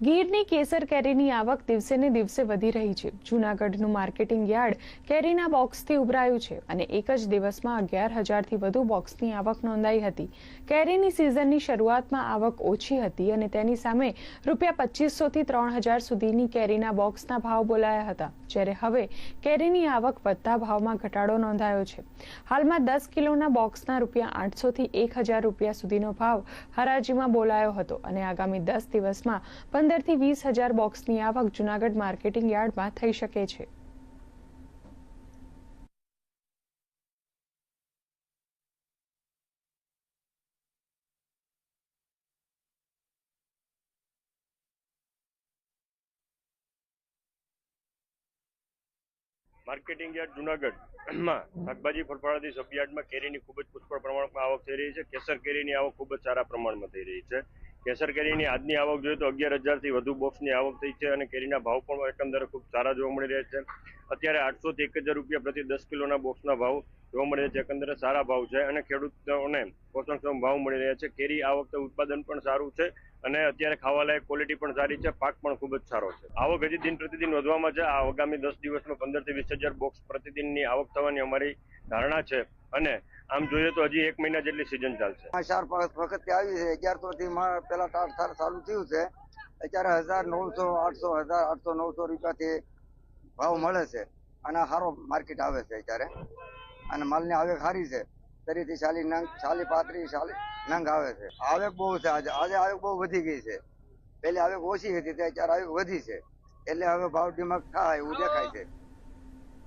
ગીરની કેસર કેરીની આવક દિવસે ને દિવસે વધી રહી છે. જૂનાગઢનું માર્કેટિંગ યાર્ડ કેરીના બોક્સથી ઉભરાયું છે અને એક જ દિવસમાં અગિયાર હજારથી વધુ બોક્સની આવક નોંધાઈ હતી. કેરીની સિઝનની શરૂઆતમાં આવક ઓછી હતી અને તેની સામે રૂપિયા પચીસોથી ત્રણ હજાર સુધીની કેરીના બોક્સના ભાવ બોલાયા હતા, જ્યારે હવે કેરીની આવક વધતા ભાવમાં ઘટાડો નોંધાયો છે. હાલમાં દસ કિલોના બોક્સના રૂપિયા આઠસોથી એક હજાર રૂપિયા સુધીનો ભાવ હરાજીમાં બોલાયો હતો અને આગામી દસ દિવસમાં પંદરથી વીસ હજાર બોક્સની આવક જૂનાગઢ માર્કેટિંગ યાર્ડમાં થઈ શકે છે. માર્કેટિંગ યાર્ડ જુનાગઢમાં શાકભાજી ફળફળાદી સબયાર્ડમાં કેરીની ખૂબ જ પુષ્કળ પ્રમાણમાં આવક થઈ રહી છે. કેસર કેરીની આવક ખૂબ જ સારા પ્રમાણમાં થઈ રહી છે. કેસર કેરીની આજની આવક જોઈએ તો અગિયાર હજારથી વધુ બોક્સની આવક થઈ છે અને કેરીના ભાવ પણ એકંદરે ખૂબ સારા જોવા મળી રહ્યા છે. અત્યારે આઠસોથી એક હજાર રૂપિયા પ્રતિ દસ કિલોના બોક્સના ભાવ જોવા મળી રહ્યા છે. એકંદરે સારા ભાવ છે અને ખેડૂતોને પોષણક્ષમ ભાવ મળી રહ્યા છે. કેરી આ વખતે ઉત્પાદન પણ સારું છે અને અત્યારે ખાવાલાયક ક્વોલિટી પણ સારી છે. પાક પણ ખૂબ જ સારો છે. આવક હજી દિન પ્રતિદિન વધવામાં છે. આ આગામી દસ દિવસમાં પંદરથી વીસ હજાર બોક્સ પ્રતિદિનની આવક થવાની અમારી ધારણા છે. અને આમ જોઈએ તો હજી એક મહિના જેટલી સિઝન ચાલશે. ચાર પાંચ વખત આવી છે. અગિયારસો થી પેલા ટાર થાર ચાલુ થયું છે. અત્યારે હજાર નવસો, આઠસો, હજાર આઠસો, નવસો રૂપિયાથી ભાવ મળે છે. અને સારો માર્કેટ આવે છે અત્યારે. અને માલની આવક સારી છે. તરીથી ચાલી નંગ, ચાલી પાંત્રીસ ચાલી નંગ આવે છે. આવક બહુ છે આજે. આજે આવક બહુ વધી ગઈ છે. પહેલી આવક ઓછી હતી તે અત્યારે આવક વધી છે. એટલે હવે ભાવ ડીમક થાય, એવું દેખાય છે.